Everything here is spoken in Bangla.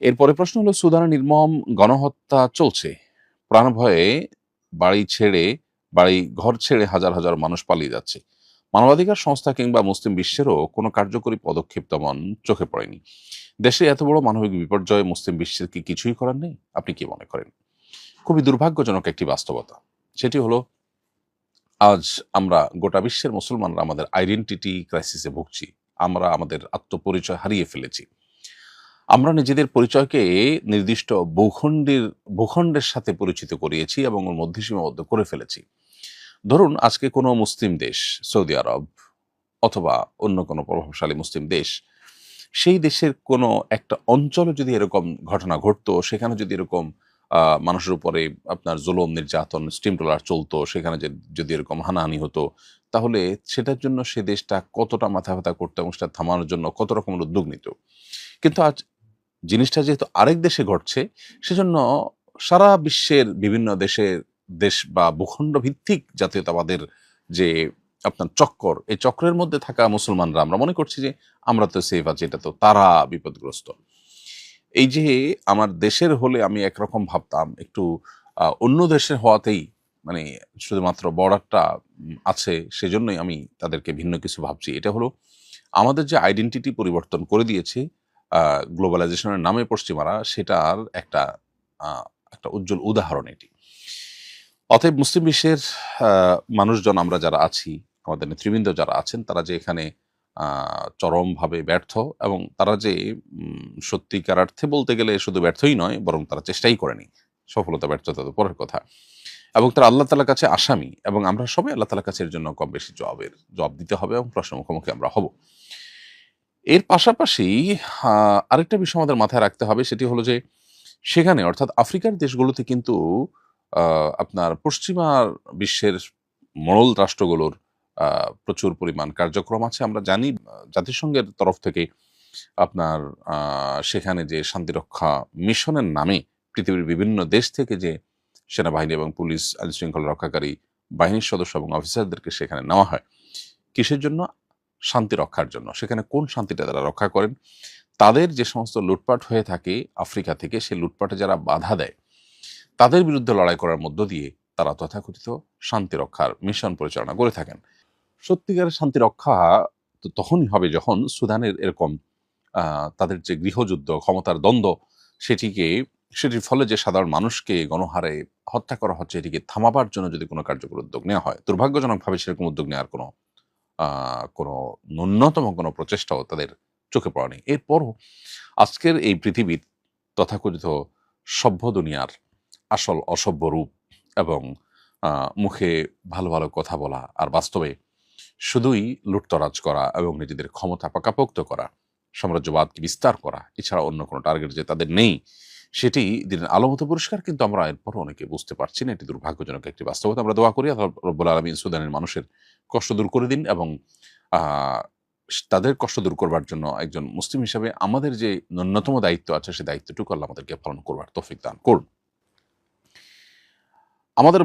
এরপরে প্রশ্ন হলো, সুদানে নির্মম গণহত্যা চলছে। প্রাণভয়ে বাড়ি ছেড়ে, বাড়ি ঘর ছেড়ে হাজার হাজার মানুষ পালিয়ে যাচ্ছে। মানবাধিকার সংস্থা কিংবা মুসলিম বিশ্বেরও কোনো কার্যকরী পদক্ষেপ তেমন চোখে পড়েনি। দেশে এত বড় মানবিক বিপর্যয়ে মুসলিম বিশ্বের কি কিছুই করার নেই? আপনি কি মনে করেন? খুবই দুর্ভাগ্যজনক একটি বাস্তবতা। সেটি হলো, আজ আমরা গোটা বিশ্বের মুসলমানরা আমাদের আইডেন্টিটি ক্রাইসিসে ভুগছি। আমরা আমাদের আত্মপরিচয় হারিয়ে ফেলেছি। আমরা নিজেদের পরিচয়কে নির্দিষ্ট ভূখণ্ডের ভূখণ্ডের সাথে পরিচিত করিয়েছি এবং ওর মধ্যে সীমাবদ্ধ করে ফেলেছি। ধরুন, আজকে কোনো মুসলিম দেশ, সৌদি আরব অথবা অন্য কোনো প্রভাবশালী মুসলিম দেশ, সেই দেশের কোনো একটা অঞ্চলে যদি এরকম ঘটনা ঘটতো, সেখানে যদি এরকম মানুষের উপরে আপনার জুলুম, নির্যাতন, স্টিম ট্রলার চলতো, সেখানে যদি এরকম হানাহানি হতো, তাহলে সেটার জন্য সে দেশটা কতটা মাথা ব্যথা করতো এবং সেটা থামানোর জন্য কত রকমের উদ্যোগ নিত। কিন্তু আজ জিনিসটা যেহেতু আরেক দেশে ঘটছে, সেজন্য সারা বিশ্বের বিভিন্ন দেশের দেশ বা ভূখণ্ড ভিত্তিক জাতীয়তাবাদের যে আপনার চক্কর, এই চক্রের মধ্যে থাকা মুসলমানরা, আমরা মনে করছি যে আমরা তো সেফ আছি, এটা তো তারা বিপদগ্রস্ত। এই যে আমার দেশের হলে আমি একরকম ভাবতাম, একটু অন্য দেশের হওয়াতেই মানে শুধুমাত্র বর্ডারটা আছে, সেজন্যই আমি তাদেরকে ভিন্ন কিছু ভাবছি। এটা হলো, আমাদের যে আইডেন্টিটি পরিবর্তন করে দিয়েছে গ্লোবালাইজেশনের নামে পশ্চিমারা সেটার একটা একটা উজ্জ্বল উদাহরণ এটি। অতএব মুসলিম বিশ্বের মানুষজন আমরা যারা আছি আমাদের নেতৃবৃন্দ যারা আছেন তারা যে এখানে চরমভাবে ব্যর্থ এবং তারা যে উম, সত্যিকার অর্থে বলতে গেলে শুধু ব্যর্থই নয় বরং তারা চেষ্টাই করেনি। সফলতা ব্যর্থতা তো পরের কথা। এবং তারা আল্লাহ তালার কাছে আসামি এবং আমরা সবাই আল্লাহ তালার কাছে এর জন্য কম বেশি জবাবের জবাব দিতে হবে এবং প্রশ্ন মুখোমুখি আমরা হব। এর পাশাপাশি আরেকটা বিষয় আমাদের মাথায় রাখতে হবে, সেটি হলো যে সেখানে, অর্থাৎ আফ্রিকার দেশগুলোতে কিন্তু আপনার পশ্চিমা বিশ্বের মরল রাষ্ট্রগুলোর প্রচুর পরিমাণ কার্যক্রম আছে। আমরা জানি, জাতিসংঘের তরফ থেকে আপনার সেখানে যে শান্তিরক্ষা মিশনের নামে পৃথিবীর বিভিন্ন দেশ থেকে যে সেনাবাহিনী এবং পুলিশ আইন শৃঙ্খলা রক্ষাকারী বাহিনীর সদস্য এবং অফিসারদেরকে সেখানে নেওয়া হয়, কিসের জন্য? শান্তি রক্ষার জন্য। সেখানে কোন শান্তিটা তারা রক্ষা করেন? তাদের যে সমস্ত লুটপাট হয়ে থাকে আফ্রিকা থেকে, সে লুটপাটে যারা বাধা দেয়, তাদের বিরুদ্ধে লড়াই করার মধ্য দিয়ে তারা তথাকথিত শান্তি রক্ষার মিশন পরিচালনা করে থাকেন। সত্যিকারের শান্তি রক্ষা তো তখনই হবে যখন সুদানের এরকম তাদের যে গৃহযুদ্ধ, ক্ষমতার দ্বন্দ্ব, সেটিকে, সেটির ফলে যে সাধারণ মানুষকে গণহারে হত্যা করা হচ্ছে, এটিকে থামাবার জন্য যদি কোনো কার্যকর উদ্যোগ নেওয়া হয়, দুর্ভাগ্যজনকভাবে সেরকম উদ্যোগ নেওয়ার কোনো কোনো ন্যূনতম কোনো প্রচেষ্টাও তাদের চোখে পড়া নেই এরপরও আজকের এই পৃথিবীর তথাকথিত সভ্য দুনিয়ার আসল অসভ্য রূপ এবং মুখে ভালো ভালো কথা বলা আর বাস্তবে শুধুই লুটতরাজ করা এবং নিজেদের ক্ষমতা পাকাপোক্ত করা, সাম্রাজ্যবাদকে বিস্তার করা, এছাড়া অন্য কোনো টার্গেট যে তাদের নেই, সেটি দিনের আলোমতো পরিষ্কার, কিন্তু আমরা এরপর অনেকে বুঝতে পারছি না, এটি দুর্ভাগ্যজনক একটি বাস্তবতা। আমরা দোয়া করি রব্বুল আলমিন সুদানের মানুষের কষ্ট দূর করে দিন এবং তাদের কষ্ট দূর করবার জন্য একজন মুসলিম হিসাবে আমাদের যে ন্যূনতম দায়িত্ব আছে সেই দায়িত্বটুকু আল্লাহ আমাদেরকে পালন করবার তৌফিক দান করুন। আমাদের